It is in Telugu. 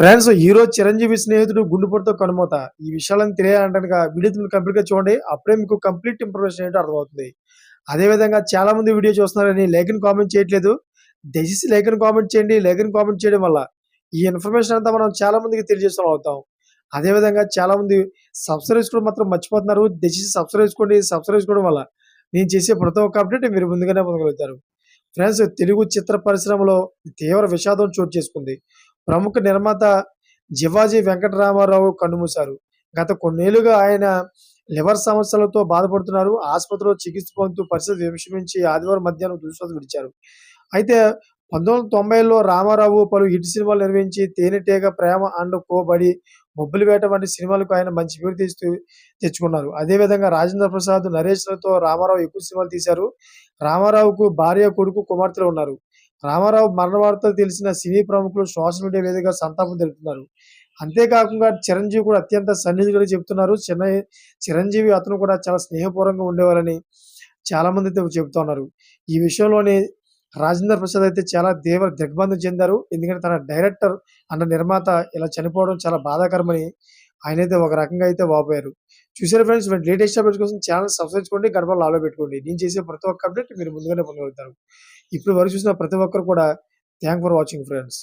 ఫ్రెండ్స్ హీరో చిరంజీవి స్నేహితుడు గుండెపోటుతో కనుమోత. ఈ విషయాలను తెలియాలంటే వీడియో కంప్లీట్గా చూడండి. అప్పుడే మీకు కంప్లీట్ ఇన్ఫర్మేషన్ ఏంటో అర్థమవుతుంది. అదే విధంగా చాలా మంది వీడియో చూస్తున్నారని లేఖన్ కామెంట్ చేయట్లేదు. దయచేసి లేఖను కామెంట్ చేయండి. లేఖను కామెంట్ చేయడం వల్ల ఈ ఇన్ఫర్మేషన్ అంతా మనం చాలా మందికి తెలియజేస్తూ అవుతాం అదే విధంగా చాలా మంది సబ్స్క్రైబ్ చేసుకోవడం మాత్రం మర్చిపోతున్నారు. దయచేసి సబ్స్క్రైబ్ చేసుకోండి. సబ్స్క్రైబ్ చేసుకోవడం వల్ల నేను చేసే ప్రతి ఒక్క అప్డేట్ మీరు ముందుగానే పొందగలుగుతారు. ఫ్రెండ్స్ తెలుగు చిత్ర పరిశ్రమలో తీవ్ర విషాదం చోటు చేసుకుంది. ప్రముఖ నిర్మాత జివాజీ వెంకటరామారావు కన్నుమూశారు. గత కొన్నేళ్ళుగా ఆయన లివర్ సమస్యలతో బాధపడుతున్నారు. ఆసుపత్రిలో చికిత్స పొందుతూ పరిస్థితి విషమించి ఆదివారం మధ్యాహ్నం దుశ్వాస విడిచారు. అయితే పంతొమ్మిది వందల తొంభైలో రామారావు పలు హిట్ సినిమాలు నిర్వహించి తేనెటీగ ప్రేమ అండ్ కోబడి బొబ్బులు వేట వంటి సినిమాలకు ఆయన మంచి పేరు తీస్తూ తెచ్చుకున్నారు. అదేవిధంగా రాజేంద్ర ప్రసాద్ నరేష్లతో రామారావు ఎక్కువ సినిమాలు తీశారు. రామారావుకు భార్య కొడుకు కుమార్తెలు ఉన్నారు. రామారావు మరణ వార్తలు తెలిసిన సినీ ప్రముఖులు సోషల్ మీడియా వేదికగా సంతాపం తెలుపుతున్నారు. అంతేకాకుండా చిరంజీవి కూడా అత్యంత సన్నిధిగా చెప్తున్నారు చిన్న చిరంజీవి అతను కూడా చాలా స్నేహపూర్వకంగా ఉండేవారని చాలా మంది చెబుతున్నారు. ఈ విషయంలోని రాజేంద్ర ప్రసాద్ అయితే చాలా తీవ్ర దిగ్బంధం చెందారు. ఎందుకంటే తన డైరెక్టర్ అన్న నిర్మాత ఇలా చనిపోవడం చాలా బాధాకరమని ఆయన అయితే ఒక రకంగా అయితే వాపోయారు. చూసారు ఫ్రెండ్స్ లేటెస్ట్ అప్డేట్స్ కోసం ఛానల్ సబ్స్క్రైబ్ చేసుకోండి గడప లాలో పెట్టుకోండి. నేను చేసే ప్రతి ఒక్క అప్డేట్ మీరు ముందుగానే పొందగలుగుతారు. ఇప్పుడు వరకు చూసిన ప్రతి ఒక్కరు కూడా థ్యాంక్ ఫర్ వాచింగ్ ఫ్రెండ్స్.